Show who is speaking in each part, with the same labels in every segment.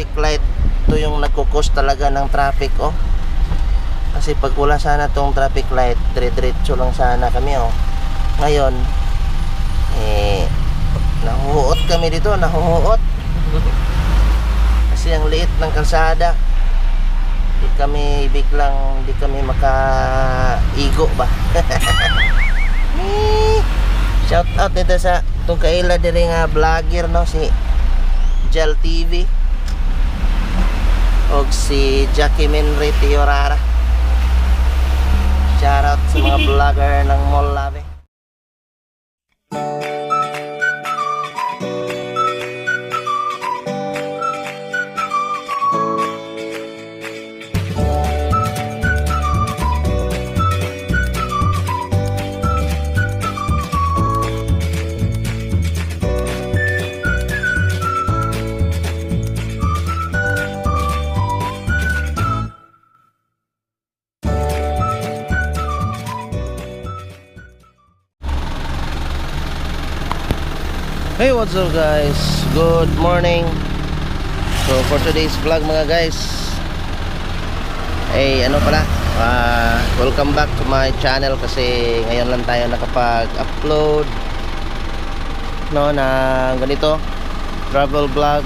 Speaker 1: traffic light ito yung nagkukos talaga ng traffic oh. Kasi pag wala sana tong traffic light dire-diretso lang sana kami oh. Ngayon eh nahuhuot kami dito nahuhuot. Kasi ang liit ng kalsada di kami biglang di kami makaigo ba? Shout out dito sa itong kaila diri nga vlogger no si Jel TV og si Jackie Minry Tiorara shout out sa mga vlogger ng Mall Lave Hey, what's up guys? Good morning. So for today's vlog mga guys, ay ano pala, ah, welcome back to my channel kasi ngayon lang tayo nakapag-upload no na ganito travel vlog.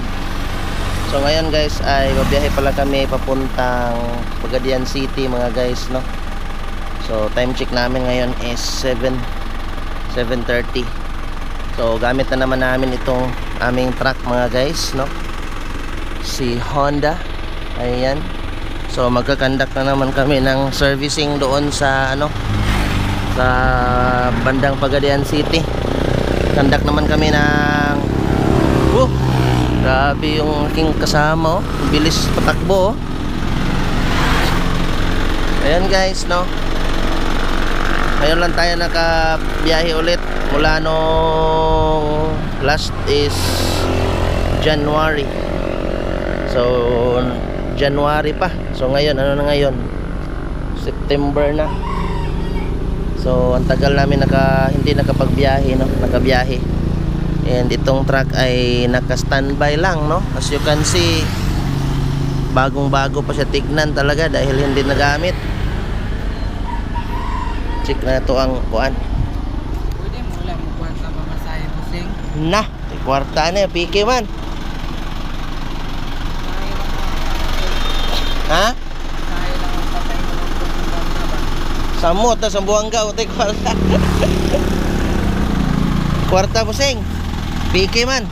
Speaker 1: So ngayon guys ay babiyahe pala kami papuntang Pagadian City mga guys no. So time check namin ngayon is 7 7:30. So gamit na naman namin itong aming truck mga guys no. Si Honda. Ayan. So magkakandak na naman kami ng servicing doon sa ano sa bandang Pagadian City. Kandak naman kami ng Oh, grabe yung aking kasama oh. Bilis patakbo oh. Ayan guys no. Ngayon lang tayo nakabiyahe ulit mula nung last is January. So January pa. So ngayon ano na ngayon? September na. So ang tagal namin naka hindi nakapagbiyahe no, nakabiyahe. And itong truck ay naka-standby lang no. As you can see bagong-bago pa siya tignan talaga dahil hindi nagamit. Check na to ang kuan.
Speaker 2: Pwede mo lang magkuhan sa mamasahe mo sing.
Speaker 1: Na, may kwarta na, piki man. Ha? Samot na sa buwangga, utay kwarta. kwarta po sing. Piki man.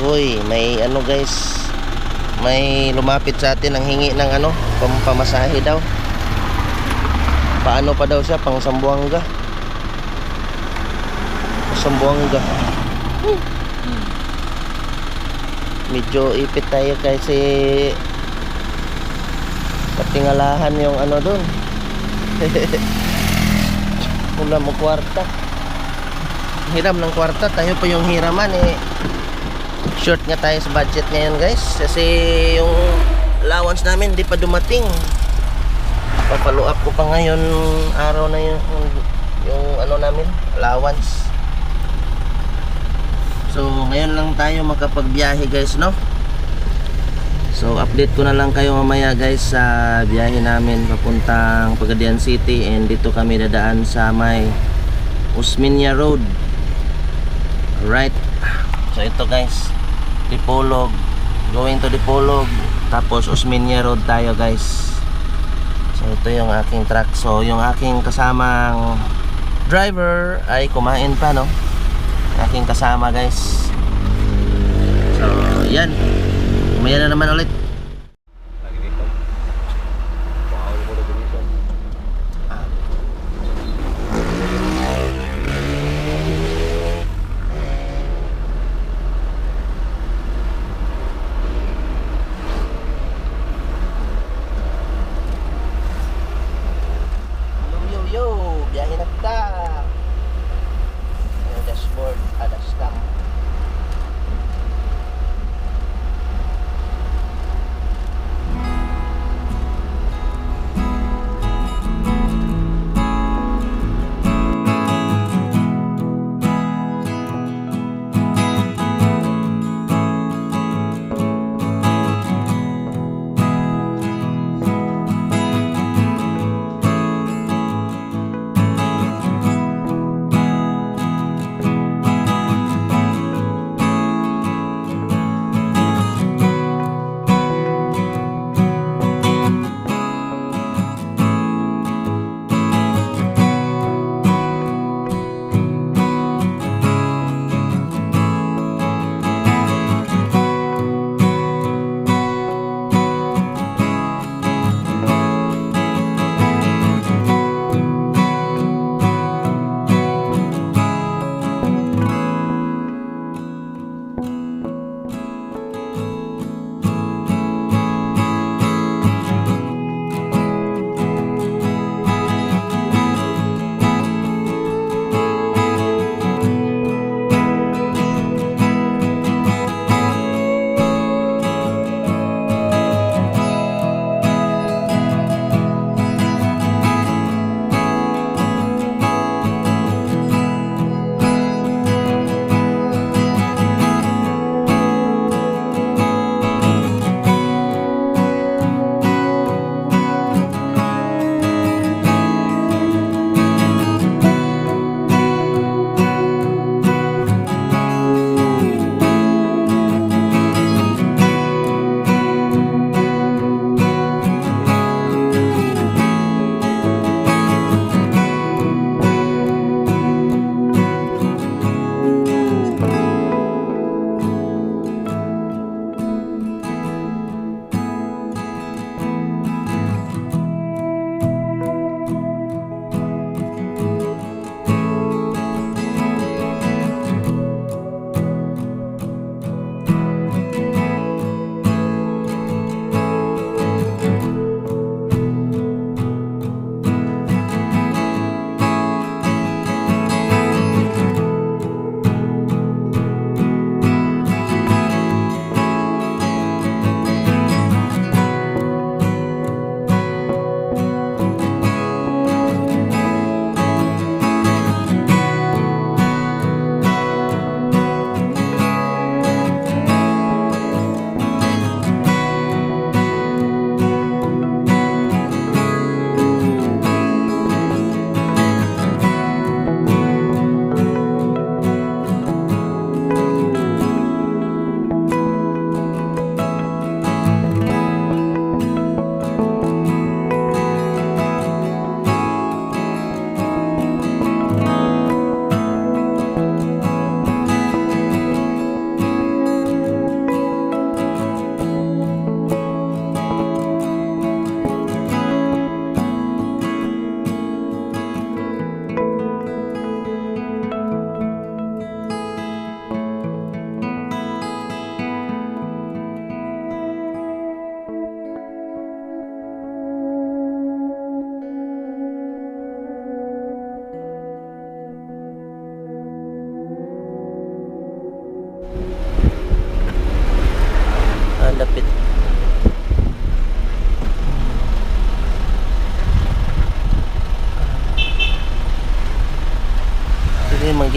Speaker 1: Uy, may ano guys. May lumapit sa atin ang hingi ng ano, pampamasahe daw. Paano pa daw siya pang Sambuanga? Sambuanga. Medyo ipit tayo kasi patingalahan yung ano doon. Wala mo kwarta. Hiram ng kwarta, tayo pa yung hiraman eh. Short nga tayo sa budget ngayon guys kasi yung allowance namin hindi pa dumating. Papalo up ko pa ngayon araw na yung yung ano namin, allowance. So, ngayon lang tayo makapagbiyahe guys, no? So, update ko na lang kayo mamaya guys sa biyahe namin papuntang Pagadian City and dito kami dadaan sa may Usminia Road. Right. So, ito guys, Dipolog. Going to Dipolog. Tapos Usminia Road tayo guys. So, ito yung aking truck. So, yung aking kasamang driver ay kumain pa, no? aking kasama guys so yan umaya na naman ulit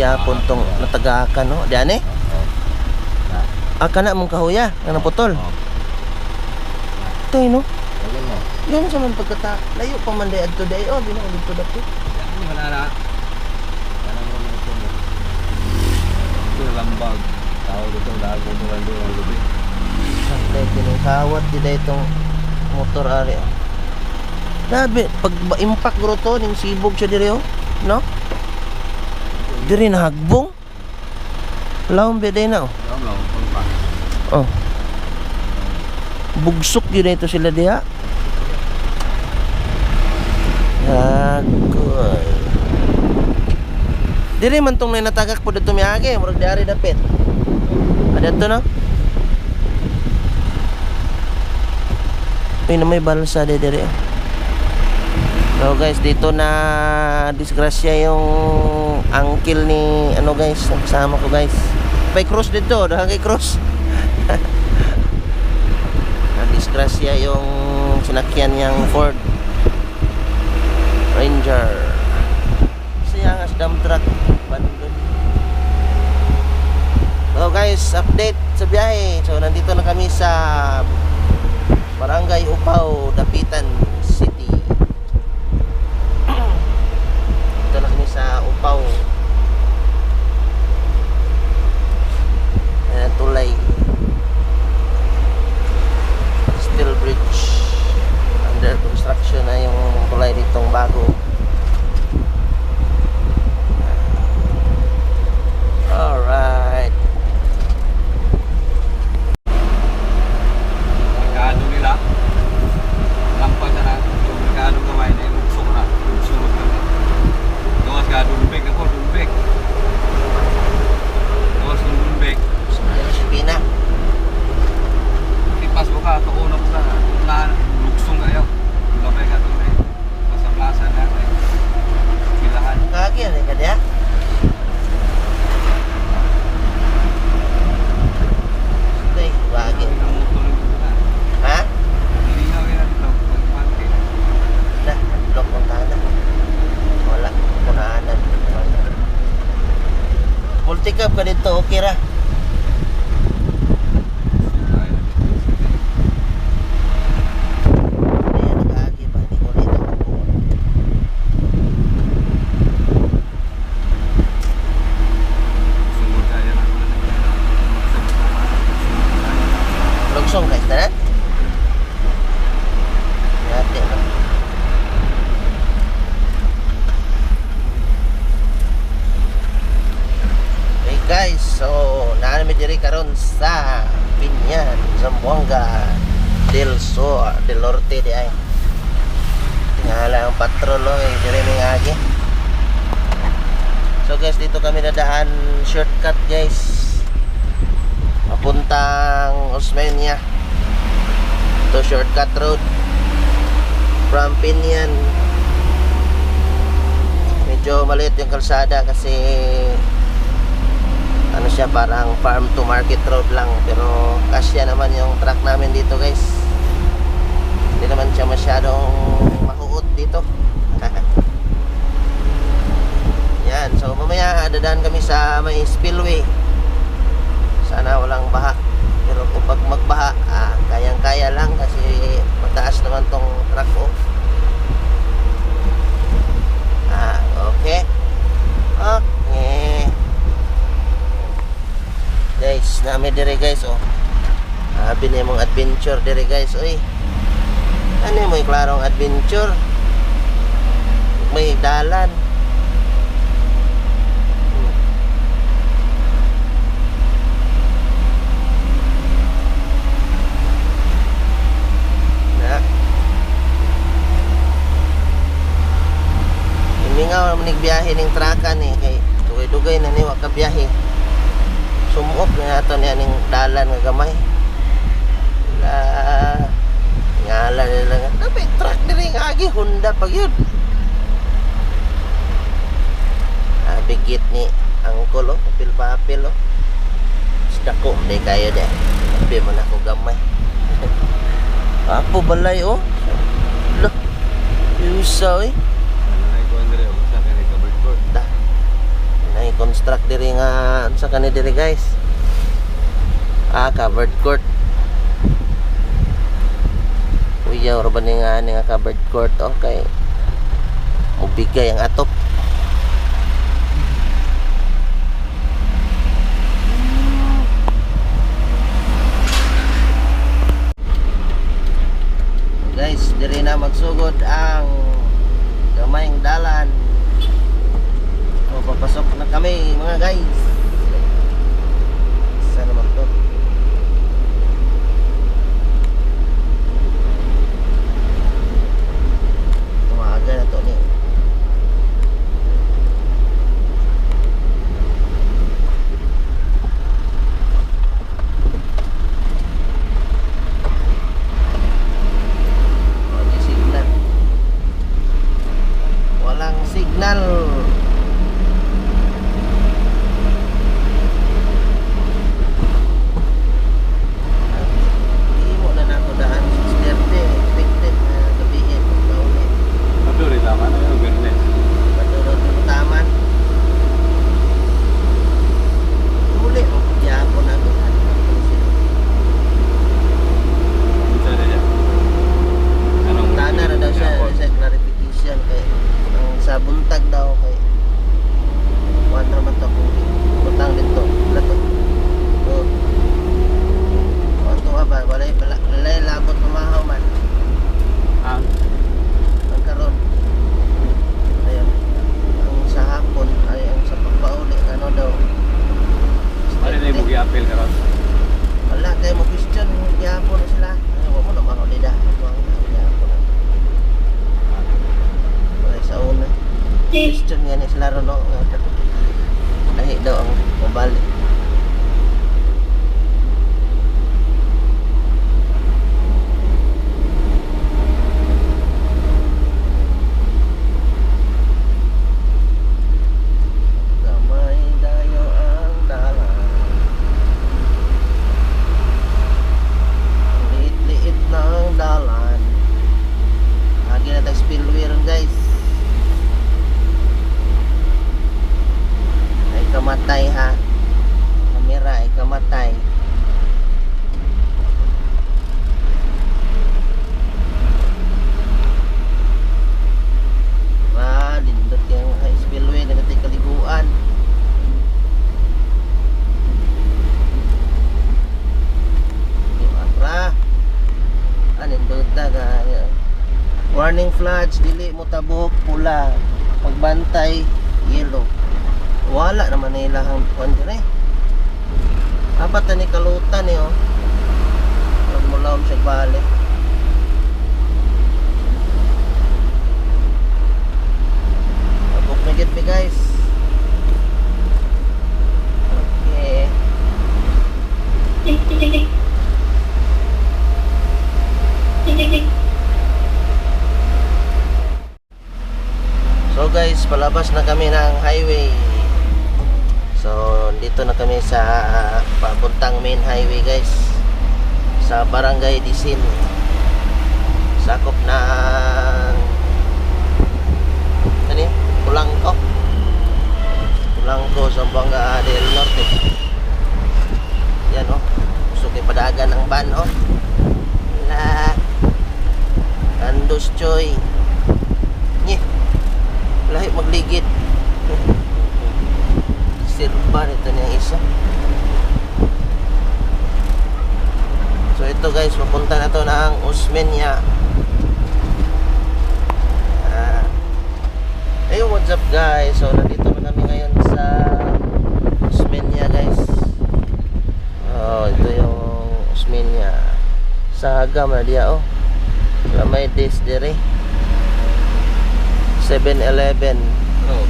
Speaker 1: Dili man gyapon tong natagakan no. Di ani? Ah, kana mong kahuya, nga naputol. Tay no. Yan sa man pagkata. Layo pa man day adto day oh, bina ulit to dapit.
Speaker 3: Ka na lambag. Tawag dito, dahil mo ito lang doon ang lubi.
Speaker 1: Santay kinukawat di day itong motor ari. Grabe, pag impact bro to ning sibog siya diri oh. No? Diri na hagbong. Laom beday na oh. Oh. Bugsok yun na ito sila diha. Agoy. Diri man tong natagak po dito miyagi, murag diari dapit. Ada to no? Uy, na may balsa di diri. So guys, dito na disgrasya yung uncle ni ano guys, kasama ko guys. May cross dito, dahil cross. Na-disgrasya yung sinakyan niyang Ford Ranger. Saya nga dump truck. Bandun. So guys, update sa biyahe. So nandito na kami sa Barangay Upaw, Dapitan City. Dito na kami sa Upaw. Ayan, tulay. Steel bridge. Under construction na yung tulay ditong bago. Alright.
Speaker 3: Merkado nila. Lampag na na. Yung merkado kamay na yung luksong na. Luksong na na. Gawas ka, dulbek ako, dulbek. Gawas ng dulbek.
Speaker 1: Ayan si Pina.
Speaker 3: Tipas mo ka, tuunan ko sa na luksong kayo. Gamay ka doon eh. Basta plaza na eh. Pilahan.
Speaker 1: Kagi ano ka dia? Tay, wagi.
Speaker 3: Ang motor ng dito
Speaker 1: Ha?
Speaker 3: Nilinaw yan dito. Pagpante.
Speaker 1: Na, blok mo tanan. Wala, kunaanan. Multicab ka dito, okay ra. Ayan, nag-aagi pa, hindi ko rin ako.
Speaker 3: Sumod kaya na.
Speaker 1: Lugsong guys, tanan. Yate, no? Hey guys, so naanami diri karon sa Binyan, Zamboanga del Sur, del Norte di ay. Tingala ang patrol oh, eh, diri ning agi. So guys, dito kami nadaan shortcut guys papuntang Osmeña to shortcut road. From Pinyan. Medyo maliit yung kalsada kasi ano siya parang farm to market road lang. Pero kasya naman yung truck namin dito guys. Hindi naman siya masyadong makuot dito. Yan. So mamaya dadaan kami sa may spillway. Sana walang baha pero kung pag magbaha ah, kayang kaya lang kasi mataas naman tong truck ko ah okay. Okay. Guys nami dire guys oh. Abi na mong adventure dire guys oy. Ano mo klarong adventure? May dalan Hmm. Na. Himingaw naman nagbiyahe ng trakan eh. Kay dugay-dugay na niwa ka biyahe. Sumuok na nato niya ng dalan nga gamay. La ngala nila nga. Dapat truck diri nga agi Honda pag yun. Ah, ni angkol oh, papil papil oh. Sida ko, di kayo de. Sabi mo na ako gamay. Apo balay oh. Lo. Yusa eh.
Speaker 3: Ano na ito Andre, o sa kanya covered court.
Speaker 1: Da. Nay construct diri nga sa kani diri guys. Ah, covered court. Uyaw ra ba ni nga covered court okay. Mubigay ang atop. Apat na ni kalutan ni oh. Huwag mo laom siya bali. Tabok na mi guys. Okay. So guys, palabas na kami ng highway. So, dito na kami sa papuntang main highway guys. Sa Barangay Disin. Sakop ng ano yun? Tulangko. Tulangko, Zamboanga del Norte. Yan oh. Gusto kayo padagan ng van oh. La. Andos Choy. Nye. Lahi magligid. Sirpa nito niya isa. So ito guys, papunta na to ng Usmeña. Ah. Hey, what's up guys? So nandito na kami ngayon sa Usmeña guys. Oh, ito yung Usmeña. Sa Agam na diya oh. Lamay days dire. 7-Eleven.
Speaker 3: Oh,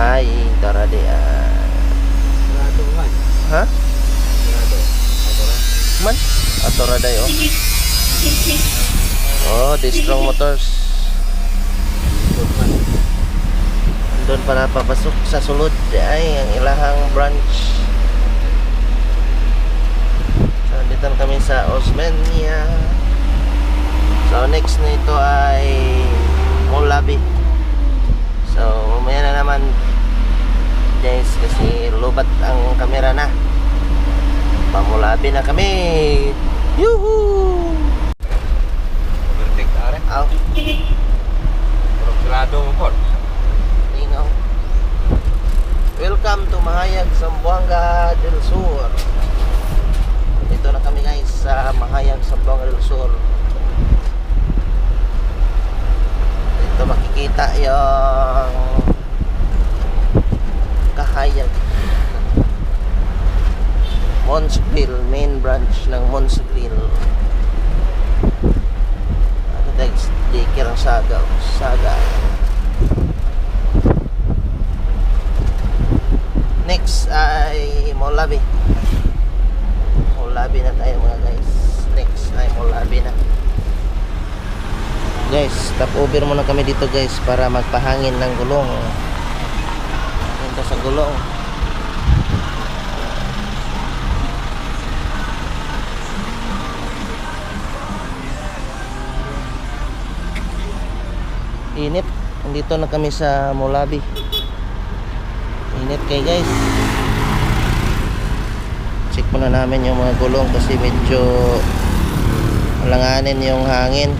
Speaker 1: Ay, tara di ah.
Speaker 3: grado man.
Speaker 1: Ha?
Speaker 3: Grado. Ako na.
Speaker 1: Man? Atora day oh. Oh, the strong motors. Doon pa napapasok sa sulod ay ang ilahang branch. So, dito na kami sa Osmeña. So next nito ay Molabi. So mamaya na naman guys kasi lubat ang kamera na. Pamulabi na kami. Yuhu!
Speaker 3: Bertek are.
Speaker 1: Aw,
Speaker 3: Pero grado mo po.
Speaker 1: ingaw. Welcome to Mahayag, Zamboanga del Sur. Dito na kami guys sa Mahayag, Zamboanga del Sur. Dito makikita yung kahayag. Monsville, main branch ng Monsville. Ano guys, daycare ang saga. Saga. Next ay Molabi. Molabi na tayo mga guys. Next ay Molabi na. Guys, stop over muna kami dito guys para magpahangin ng gulong. Punta sa gulong. Init. Nandito na kami sa Molabi. Init kay guys. Check muna namin yung mga gulong kasi medyo alanganin yung hangin.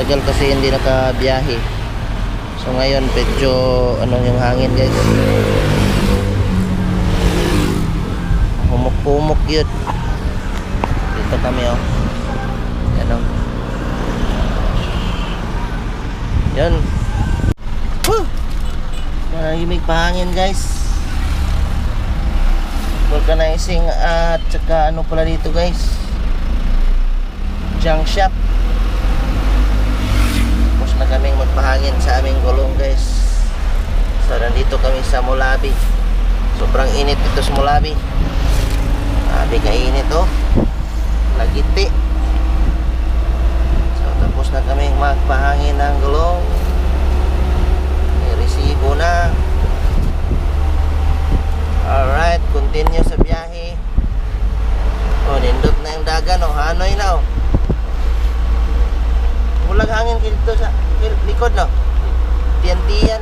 Speaker 1: Tagal kasi hindi nakabiyahe. So ngayon medyo ano yung hangin guys. Humuk-humuk yun. Dito kami oh. Yan oh. Yan. Woo! Mahimig pahangin guys. Vulcanizing at saka ano pala dito guys. Junk shop. Tapos na kaming magpahangin sa aming gulong guys. So nandito kami sa Mulabi. Sobrang init dito sa Mulabi. Sabi ka init oh. Lagiti. Tapos na kaming magpahangin ng gulong. May resibo na. Alright, continue sa biyahe. Oh, nindot na yung dagan, oh. Hanoy na, oh. Walang hangin dito sa lik- likod, no? Tiyan-tiyan.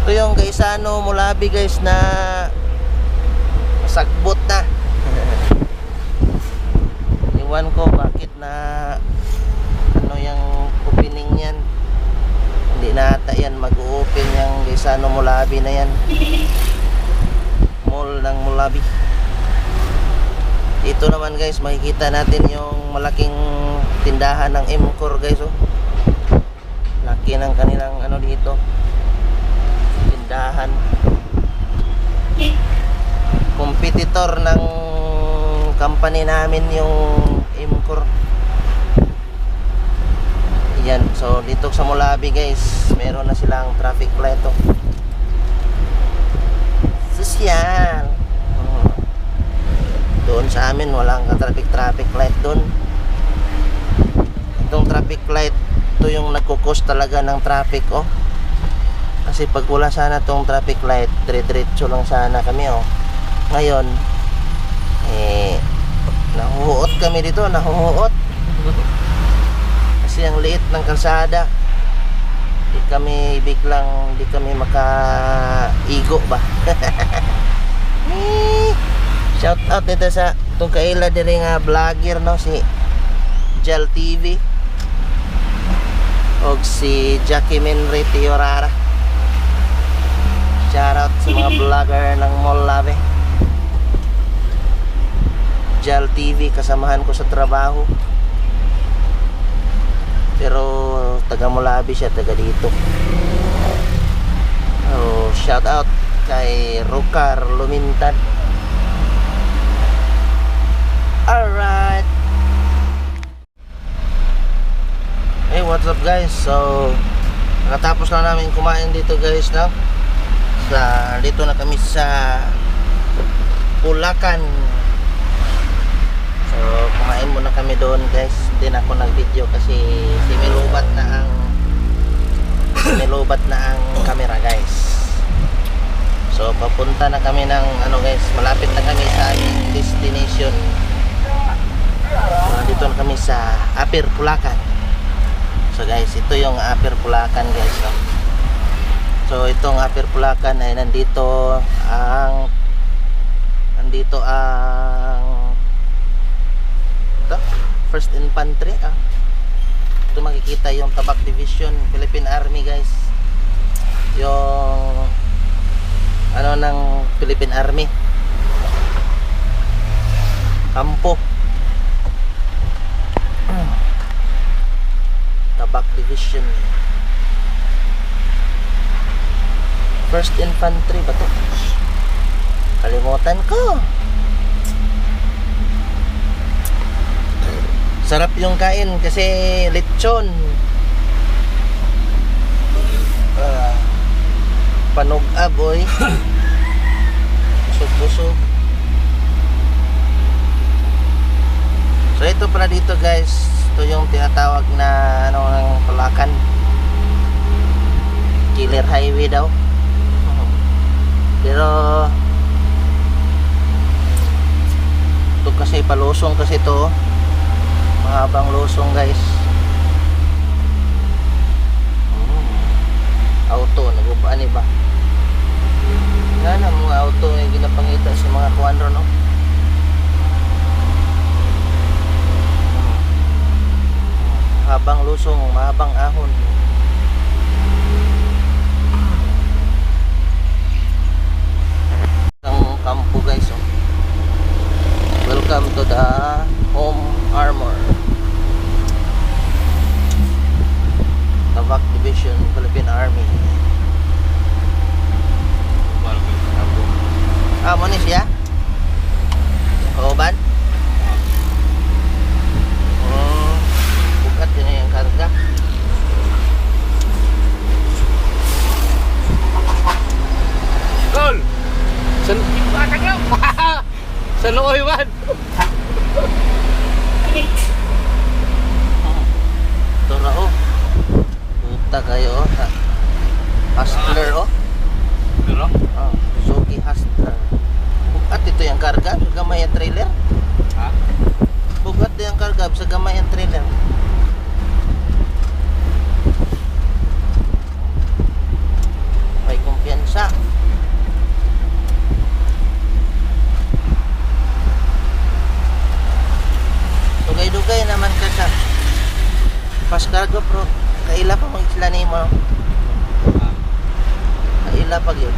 Speaker 1: Ito yung Gaisano Mulabi, guys, na sagbot na. Iwan ko bakit na ano yung opening yan. Hindi na ata yan mag-open yung Gaisano Mulabi na yan mall ng Mulabi. Dito naman guys, makikita natin yung malaking tindahan ng Emcor guys oh. Laki ng kanilang ano dito. Tindahan. Competitor ng company namin yung Emcor. Yan, so dito sa Mulabi guys, meron na silang traffic light oh sosyal. Hmm. Doon sa amin walang ka-traffic traffic light doon. Itong traffic light ito yung nagkukos talaga ng traffic oh. Kasi pag wala sana tong traffic light, dire-diretso lang sana kami oh. Ngayon eh nahuhuot kami dito, nahuhuot. Kasi ang liit ng kalsada. Di kami biglang di kami makaigo ba? Shout out dito sa itong kaila diri nga vlogger no? Si Jel TV og si Jackie Minry Tiorara. Shout out sa mga vlogger ng Mall Lave. Jel TV kasamahan ko sa trabaho pero taga Mulabi siya, taga dito. Oh, shout out kay Rukar Lumintan. Alright. Hey, what's up guys? So, nakatapos na namin kumain dito guys, no? Sa, dito na kami sa Bulacan. So, kumain muna kami doon guys. Na ako nag-video kasi similubat na ang similubat na ang camera guys. So, papunta na kami ng ano guys, malapit na kami sa destination. So, dito na kami sa Apir Pulacan. So guys, ito yung Apir Pulacan guys. No? So itong Apir Pulacan ay nandito ang nandito ang ito, First Infantry ah. Ito makikita yung Tabak Division Philippine Army guys. Yung ano ng Philippine Army. Kampo. Tabak Division. First Infantry ba to? Kalimutan ko. Sarap yung kain kasi lechon. Ah, panog-ab, boy. Busog-busog. So ito pala dito guys, ito yung tinatawag na ano ng Palakan. Killer Highway daw. Pero ito kasi palusong kasi ito. Mahabang lusong guys. Hmm. Auto, nagupaan ba? Nga na mga auto yung ginapangita sa mga kuwan ron, no? Habang lusong, mahabang ahon. Ang kampo guys, oh. Welcome to the Home Armor. Tabak Division, Philippine Army.
Speaker 3: Baru ko sa kampo.
Speaker 1: Ah, mo ni siya? Kauban? Hmm, bukat yun yung karga.
Speaker 3: Gol! San... Batang lang! Sa looy man!
Speaker 1: Tora oh. Puta kayo oh. Ha- Hustler oh.
Speaker 3: Pero?
Speaker 1: Ah, Suzuki Hustler. Bukat ito yung karga sa gamay ang trailer.
Speaker 3: Ha?
Speaker 1: Bukat ito yung karga sa gamay ang trailer. May kumpiyansa. Dugay-dugay naman ka sa pas cargo pro. Kaila pa mag isla ni mo.
Speaker 3: Ha?
Speaker 1: Kaila pa gyud.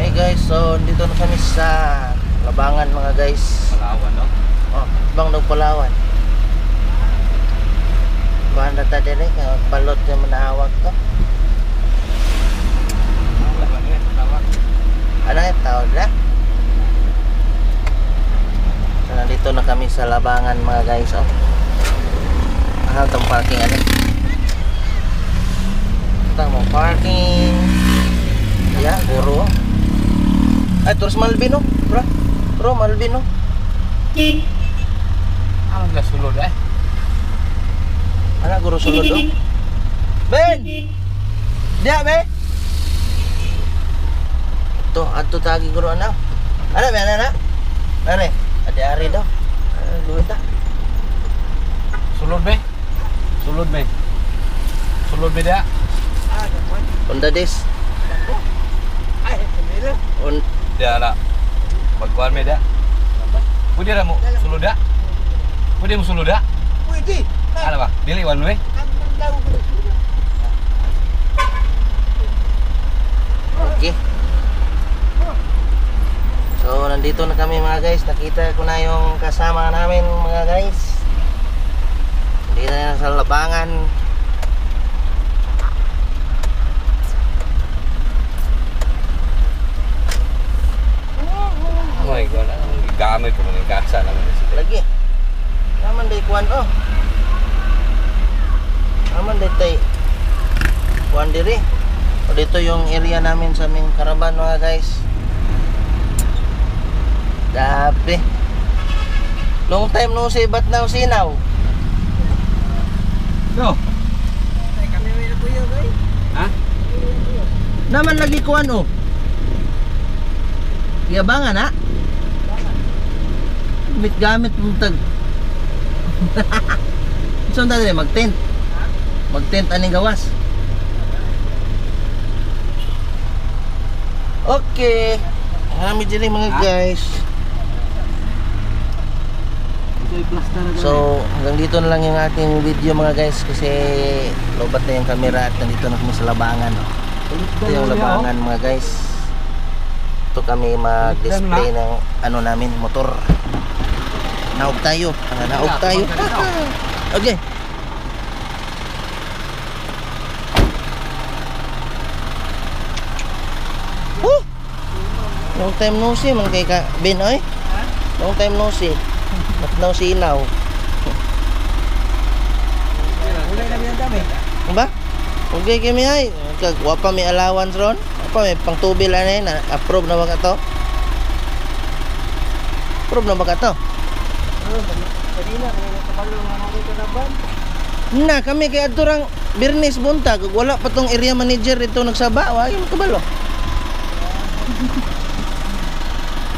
Speaker 1: Hey guys, so dito na kami sa Labangan mga guys.
Speaker 3: Palawan, no?
Speaker 1: Oh, bang nagpalawan. Banda ta dire kay palot yung manawag ko.
Speaker 3: Eh.
Speaker 1: Ano yung tawag na? So nandito na kami sa Labangan mga guys. Oh. Ah, itong parking ano? Ito mo parking. Yeah, guro. Ay, terus Malvin oh. Bro, bro Malvin oh.
Speaker 3: Ano na sulod eh?
Speaker 1: Anak guru sulod oh. Ben! Dia be. Tuh, ato tagi guru anak. Anak be anak. Are, ada hari daw. Ah, Duit ah.
Speaker 3: Sulod be? Sulod be? Sulod be dia?
Speaker 1: Honda des. On
Speaker 3: Dia nak Magkuhan me dia? Pwede na mo sulod dia? Pwede mo sulod dia?
Speaker 2: Pwede.
Speaker 3: Ano ba? Dili one way?
Speaker 1: Okay. So, nandito na kami mga guys. Nakita ko na yung kasama namin mga guys. Nandito na sa labangan.
Speaker 3: Oh my God, ang gamit ko ng kasa naman sila.
Speaker 1: Lagi. Naman day kuan oh. Naman day tay. Kuan diri. O dito yung area namin sa aming karaban mga guys. Grabe. Long time no see ba't now?
Speaker 3: No.
Speaker 2: Kami may nabuyo, guys.
Speaker 3: Ha?
Speaker 1: Naman lagi kuan oh. Yabangan ha? Gamit gamit mong tag. Saan tayo mag-tent? Mag-tent aning gawas. Okay. Marami dyan mga guys. So, hanggang dito na lang yung ating video mga guys kasi lobat na yung camera at nandito na kami sa labangan. Ito yung labangan mga guys. Ito kami mag-display ng ano namin, motor. Naog tayo. Naog tayo. okay. Woo! Long time no see man kay ka Ben oy. Long time no see. But now see now.
Speaker 2: Wala na.
Speaker 1: Ano ba? Okay kami ay. Kag wa pa may allowance ron. Apa may pangtubil ani na approve na ba ka to? Approve na ba ka to? Na kami kay adto rang Birnis buntag wala pa tong area manager dito nagsaba wa gyud kabalo.